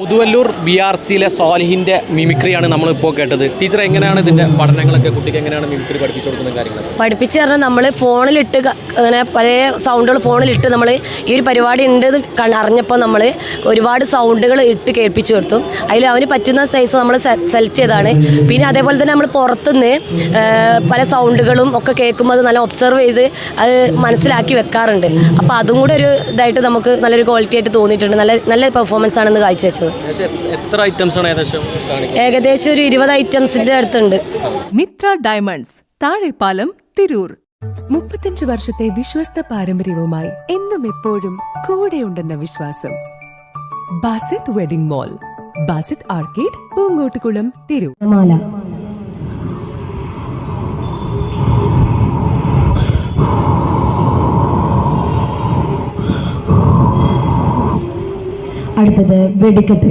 Muthuvallur B R സിയിലെ സോലിഹിന്റെ മിമിക്രിയാണ് നമ്മളിപ്പോൾ കേട്ടത്. ടീച്ചർ എങ്ങനെയാണ് ഇതിന്റെ പഠനങ്ങളൊക്കെ? കുട്ടിക്ക് എങ്ങനെയാണ് മിമിക്രി പഠിപ്പിച്ചു കൊടുക്കുന്ന കാര്യങ്ങൾ പഠിപ്പിച്ച് പറഞ്ഞാൽ നമ്മൾ ഫോണിലിട്ട് അങ്ങനെ പല സൗണ്ടുകൾ ഫോണിലിട്ട് നമ്മൾ ഈ ഒരു പരിപാടി ഉണ്ട് എന്ന് അറിഞ്ഞപ്പോൾ നമ്മൾ ഒരുപാട് സൗണ്ടുകൾ ഇട്ട് കേൾപ്പിച്ചു കൊടുത്തു. അതിൽ അവന് പറ്റുന്ന സൈസ് നമ്മൾ സെലക്ട് ചെയ്തതാണ്. പിന്നെ അതേപോലെ തന്നെ നമ്മൾ പുറത്തുനിന്ന് പല സൗണ്ടുകളും ഒക്കെ കേൾക്കുമ്പോൾ അത് നല്ല ഒബ്സർവ് ചെയ്ത് അത് മനസ്സിലാക്കി വെക്കാറുണ്ട്. അപ്പോൾ അതും കൂടെ ഒരു ഇതായിട്ട് നമുക്ക് നല്ലൊരു ക്വാളിറ്റി ആയിട്ട് തോന്നിയിട്ടുണ്ട്. നല്ല നല്ല പെർഫോമൻസ് ആണെന്ന് എത്ര ഐറ്റംസ് ആണ് ഏകദേശം ഏകദേശം ഒരു ഇരുപത് ഐറ്റംസിന്റെ അടുത്തുണ്ട്. മിത്ര ഡയമണ്ട്സ് താഴെപ്പാലം തിരൂർ. മുപ്പത്തഞ്ച് വർഷത്തെ വിശ്വസ്ത പാരമ്പര്യവുമായി എന്നും എപ്പോഴും കൂടെയുണ്ടെന്ന വിശ്വാസം. Basith wedding mall Basith arcade Poonkottukulam തിരു അടുത്തത് വെടിക്കെട്ട്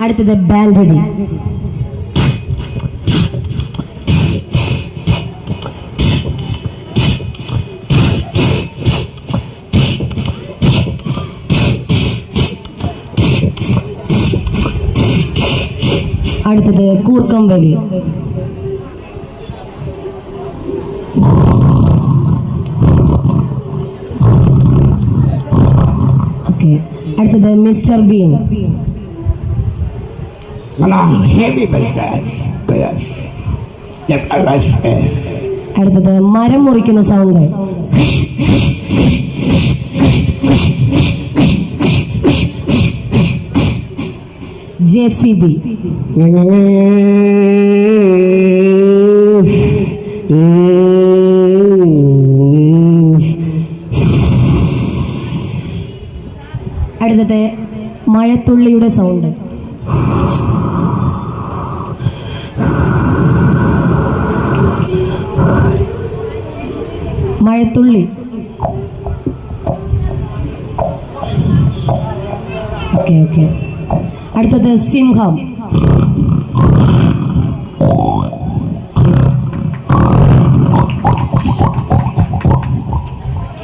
അടുത്തത് ബാൻഡടി അടുത്തത് കൂർക്കം വലി. ഓക്കെ അടുത്തത് മിസ്റ്റർ ബീൻ. അടുത്തത് മരം മുറിക്കുന്ന സൗണ്ട് ജെ സി ബി. അടുത്തത് മഴത്തുള്ളിയുടെ സൗണ്ട്. മഴത്തുള്ളി. Okay okay. അടുത്തത് സിംഹം.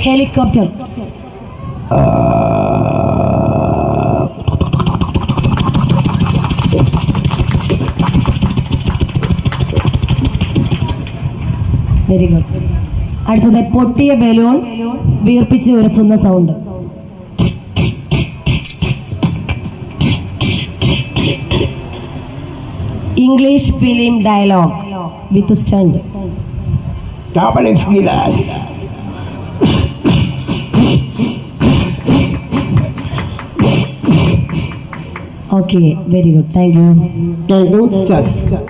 ഹെലികോപ്റ്റർ. വെരി ഗുഡ് അടുത്തത് പൊട്ടിയ ബലൂൺ വീർപ്പിച്ച് ഉരസുന്ന sound English film dialogue with stand. Dominic Vilas. okay, very good. Thank you. Thank you.